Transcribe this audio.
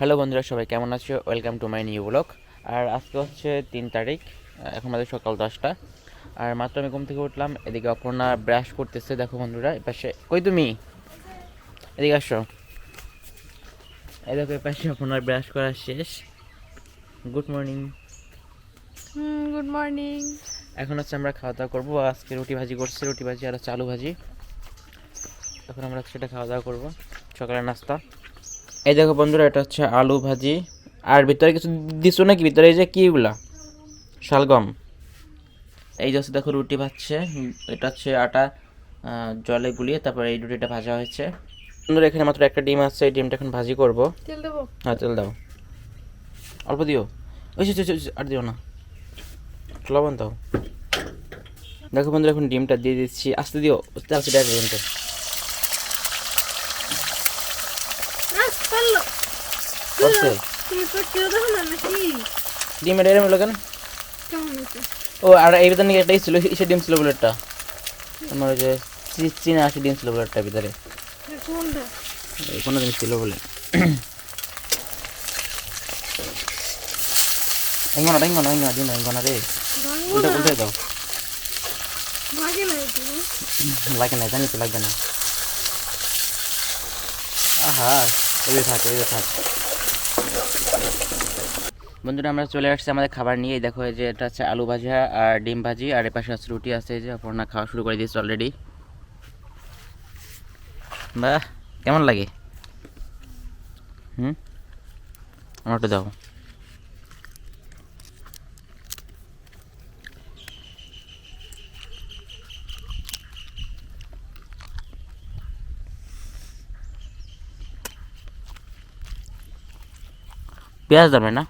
Hello বন্ধুরা সবাই কেমন আছো? Welcome to my new blog আর আজকে হচ্ছে তিন তারিখ এখন আমাদের সকাল দশটা। আর মাত্র আমি ঘুম থেকে উঠলাম এদিকে অপর্ণা ব্রাশ করতেছে দেখো বন্ধুরা এপাশে কই তুমি? এদিকে আসো। এই দেখো এপাশে অপর্ণার ব্রাশ করা শেষ। গুড মর্নিং গুড মর্নিং এখন হচ্ছে আমরা খাওয়া দাওয়া করব। আজকে রুটি ভাজি করছি রুটি ভাজি আর হচ্ছে আলু ভাজি। এখন আমরা সেটা খাওয়া দাওয়া করব। সকালের নাস্তা। এই দেখো বন্ধুরা এটা হচ্ছে আলু ভাজি। আর ভিতরে কিছু দিছো নাকি? ভিতরে এই যে কিগুলা শালগম। এই যে দেখো রুটি ভাজছে। এটা হচ্ছে আটা জলে গুলিয়ে তারপরে এই রুটিটা ভাজা হয়েছে। বন্ধুরা এখানে মাত্র একটা ডিম আছে এই ডিমটা এখন ভাজি করব। তেল দেবো? হ্যাঁ তেল দাও। অল্প দিও। ওই আর দিও না। লবণ দাও। দেখো বন্ধুরা এখন ডিমটা দিয়ে দিচ্ছি। আস্তে দিও তেল সেটা ডিমটা আহ, পারল করছে? না নাকি ডিমের এরম কেন? ও, আর এই ভিতরে নাকি একটাই ছিল ইসে ডিম ছিল বুলেটটা। আমার যে চীনা আসি ডিম ছিল বুলেটটা ভিতরে। এটা কোনো জিনিস ছিল বলে। এঙ্গনা এঙ্গনা এঙ্গনা দিন এঙ্গনা রে। ভাঙবো উল্টে উল্টে দাও। লাগে না এটা জানি তো লাগবে না। আহা ওই থাক ওই থাক। বন্ধুরা, আমরা চলে আসছি আমাদের খাবার নিয়ে দেখো, এই যে এটা হচ্ছে আলু ভাজা আর ডিম ভাজি, আর এর পাশে আছে রুটি আছে, এই যে অপর্ণা খাওয়া শুরু করে দিয়েছে অলরেডি বাহ, কেমন লাগে? হুম? আমারটা দাও। পেঁয়াজ দেবে না?